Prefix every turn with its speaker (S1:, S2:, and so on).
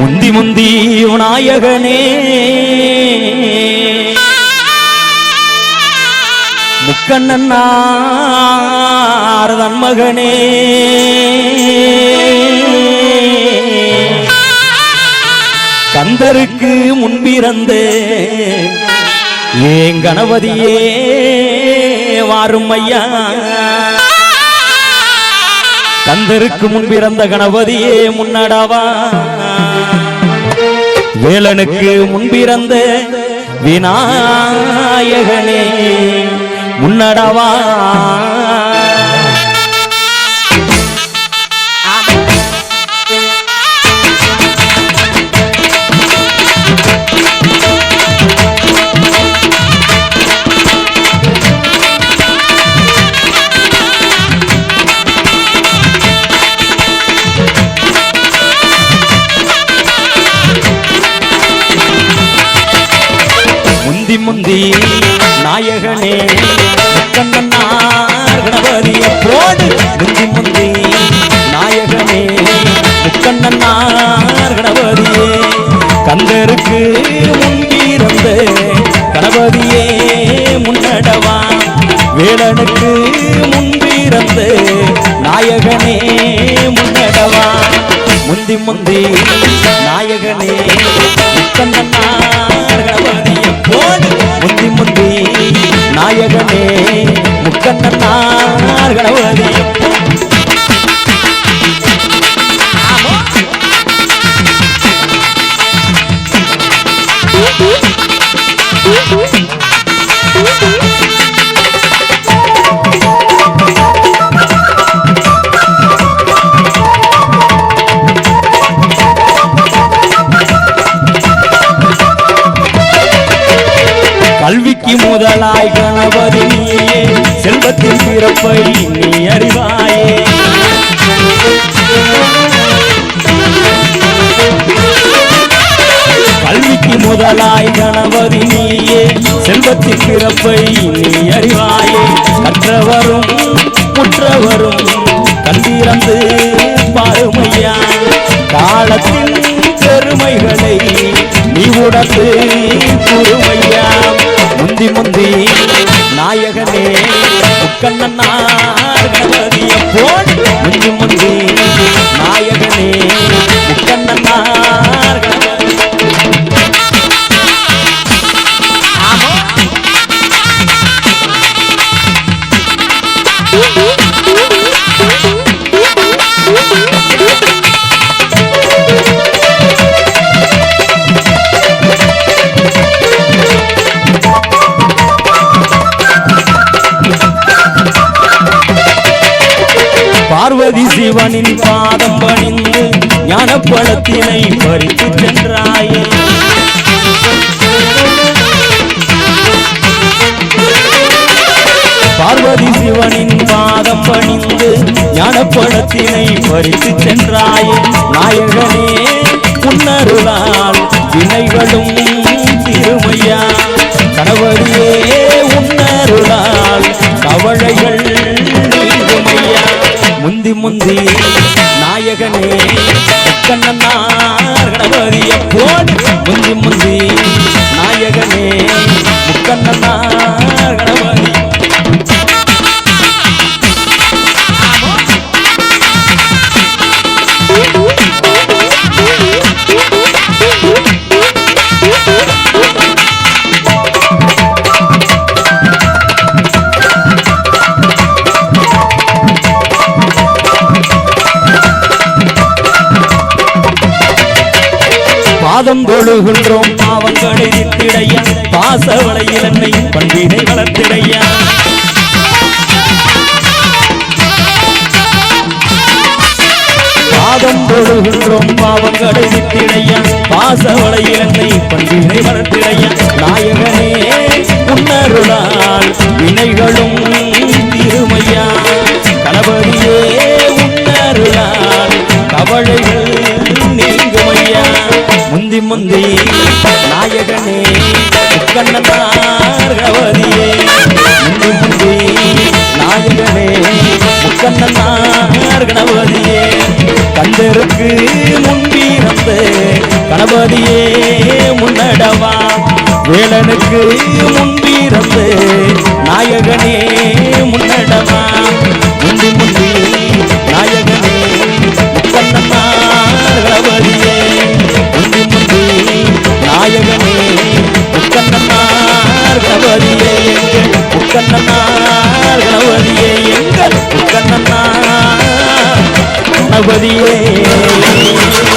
S1: முந்தி முந்தி விநாயகனே முக்கண்ணன் மகனே கந்தருக்கு முன்பிறந்த ஏன் கணபதியே வாரும் ஐயா. கந்தருக்கு முன்பிறந்த கணபதியே முன்னடவா. வேலனுக்கு முன்பிறந்த விநாயகனே முன்னடவா கணபதி நாயகனே முக்கண்ணனார் கணபதிய போடு முந்தி முந்தி. நாயகனே முக்கண்ணனார் கணபதியே கந்தருக்கு முன்னிருந்த கணபதியே முன்னடவா வேலனுக்கு முன்பிறந்த நாயகனே முன்னடவா முந்தி முந்தி நாயகனே முக்கண்ணனார் கணபதிய போடு நாயகனே முக்கண்ணனார் கல்வி கல்விக்கு முதலாய் கணபதி நீயே செல்வத்தின் பிறப்பை நீ அறிவாயே. கல்விக்கு முதலாய் கணபதி நீயே செல்வத்தின் பிறப்பை நீ அறிவாயே. கற்றவரும் முற்றவரும் கண்டிறந்து பாருமையா. காலத்தின் பெருமைகளை நீ உடத்து குருமையா முந்தி முந்தி நாயகனே முக்கண்ணனார் பார்வதி சிவனின் பாதம் பணிந்து ஞானப்பழத்தினை பறித்து சென்றாயே. பார்வதி சிவனின் பாதம் பணிந்து ஞானப்பழத்தினை பறித்து சென்றாயே. நாயகனே உன்னருளால் வினைகளும் திருமையா. கணவரியே உன்னருளால் கவலைகள் முந்தி முந்தி நாயகனே முக்கண்ணனார் கணபதிய போல் முந்தி முந்தி நாயகனே முக்கண்ணனார் கணபதி பாதம் தொழுகின்றோம். பாவங்களை திடைய பாச வளையிலன்னை பண்பினை வளர்த்திடைய. பாதம் தொழுகின்றோம் பாவங்களை திடைய பாச வளையிலன்னை பண்பினை வளர்த்திடைய. நாயகனே நாயகனே முக்கண்ணனார் கவதியே நாயகனே முக்கண்ணனார் கணபதியே கந்தருக்கு முன்பிறந்து கணபதியே முன்னடவா. வேலனுக்கு முன்பிறந்து நாயகனே முன்னடவா. முக்கண்ணம்மார் கணபதியே எங்கள் முக்கண்ணம்மார் கணபதியே எங்கள்